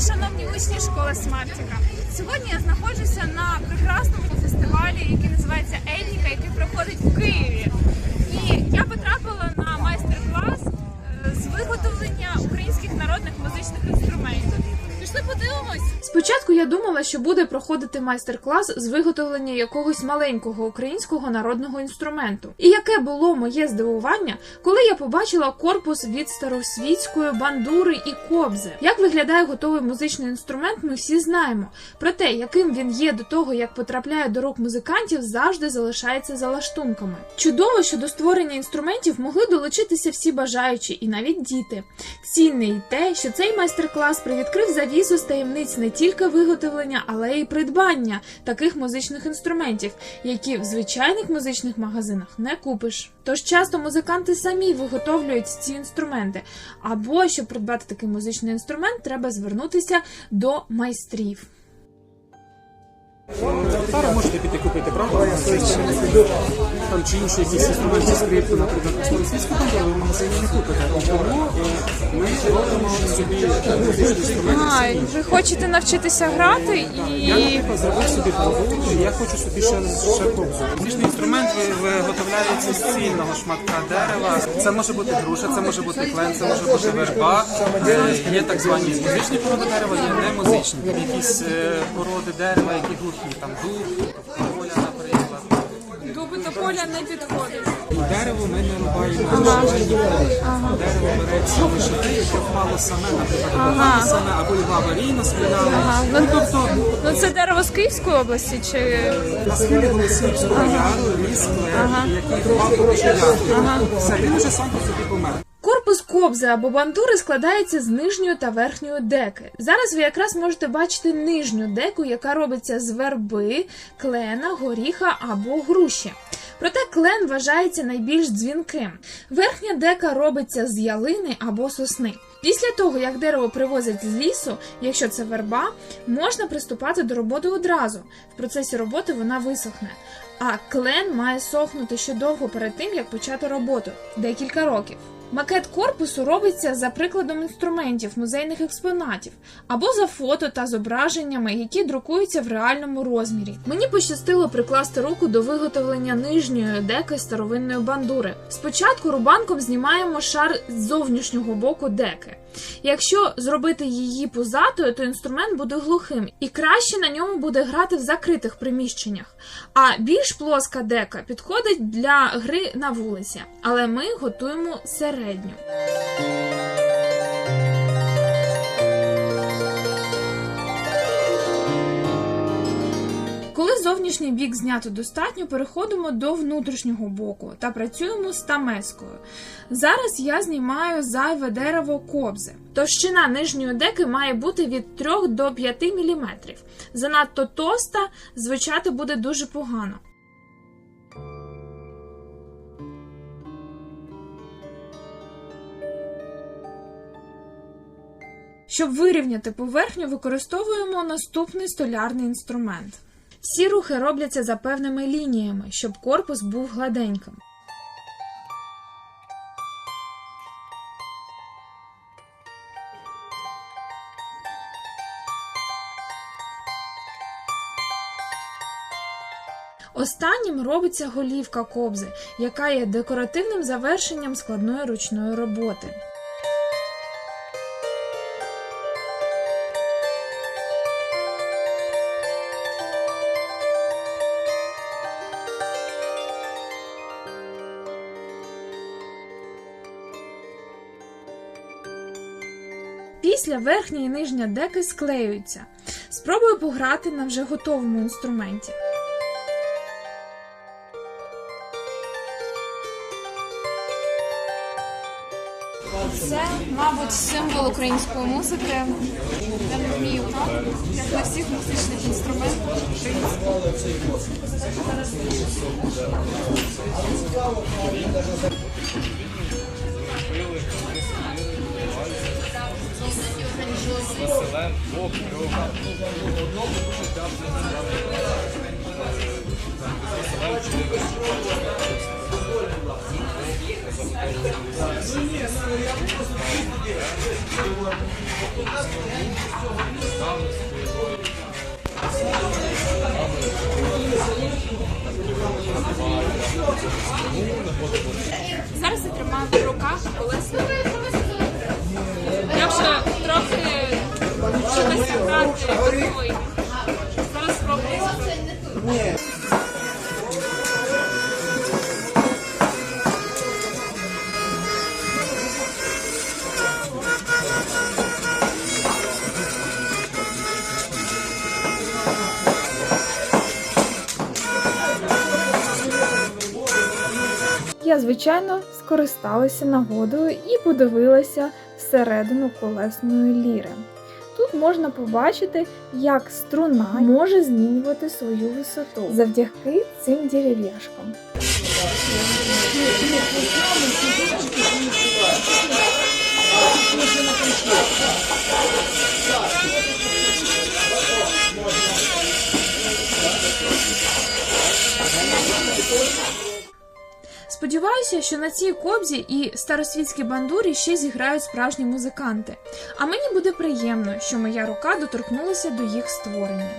шановні учні школи Смартіка. Сьогодні я знаходжуся на прекрасному фестивалі, який називається Етніка, який проходить в Києві. І я потрапила на майстер-клас е, з виготовлення українських народних музичних інструментів. Пішли подивимось. Спочатку я думала, що буде проходити майстер-клас з виготовлення якогось маленького українського народного інструменту. І яке було моє здивування, коли я побачила корпус від старосвітської бандури і кобзи. Як виглядає готовий музичний інструмент, ми всі знаємо. Проте, яким він є до того, як потрапляє до рук музикантів, завжди залишається за лаштунками. Чудово, що до створення інструментів могли долучитися всі бажаючі, і навіть діти. Цінне й те, що цей майстер-клас привідкрив з таємниць не тільки виготовлення, але й придбання таких музичних інструментів, які в звичайних музичних магазинах не купиш. Тож часто музиканти самі виготовлюють ці інструменти. Або щоб придбати такий музичний інструмент, треба звернутися до майстрів. Гітару можете піти купити, правда? Там чи інші якісь інструменти скрипку, наприклад, старосвітську контору ви в магазині не купите. Тому е, ми робимо собі інструмент. А, ви хочете навчитися грати Я, і. наприклад, зробив собі пробу, я хочу собі ще, ще кобзу. Музичний інструмент ви- виготовляється з цільного шматка дерева. Це може бути груша, це може бути клен, це може бути верба. Е, Є так звані музичні породи дерева, є не музичні. Якісь е, породи дерева, які глухі, там дуб, тополя, наприклад. Дуби до поля не підходить. Дерево ми не рубаємо ага. Дерево береться лише те, яке впало саме, наприклад, ага. саме або його аварійно спиляли. Ну, тобто Ну це дерево з Київської області чи. на схилі Голосіївського яру ліс клен, який впав по яру. Все, він уже сам по собі помер. Корпус кобзи або бандури складається з нижньої та верхньої деки. Зараз ви якраз можете бачити нижню деку, яка робиться з верби, клена, горіха або груші. Проте клен вважається найбільш дзвінким. Верхня дека робиться з ялини або сосни. Після того, як дерево привозять з лісу, якщо це верба, можна приступати до роботи одразу. В процесі роботи вона висохне. А клен має сохнути ще довго перед тим, як почати роботу декілька років. Макет корпусу робиться за прикладом інструментів музейних експонатів або за фото та зображеннями, які друкуються в реальному розмірі. Мені пощастило прикласти руку до виготовлення нижньої деки старовинної бандури. Спочатку рубанком знімаємо шар з зовнішнього боку деки. Якщо зробити її пузатою, то інструмент буде глухим і краще на ньому буде грати в закритих приміщеннях. А більш плоска дека підходить для гри на вулиці, але ми готуємо середню. Коли зовнішній бік знято достатньо, переходимо до внутрішнього боку та працюємо з тамескою. Зараз я знімаю зайве дерево кобзи. Товщина нижньої деки має бути від 3 до 5 мм. Занадто тоста звучати буде дуже погано. Щоб вирівняти поверхню, використовуємо наступний столярний інструмент. Всі рухи робляться за певними лініями, щоб корпус був гладеньким. Останнім робиться голівка кобзи, яка є декоративним завершенням складної ручної роботи. Після верхня і нижня деки склеюються. Спробую пограти на вже готовому інструменті. Це, мабуть, символ української музики. Я не вмію так, як на всіх музичних інструментах. Зараз я тримаю в руках колесо. Я, звичайно, скористалася нагодою і подивилася всередину колесної ліри. Тут можна побачити, як струна може змінювати свою висоту завдяки цим дерев'яшкам. Сподіваюся, що на цій кобзі і старосвітській бандурі ще зіграють справжні музиканти. А мені буде приємно, що моя рука доторкнулася до їх створення.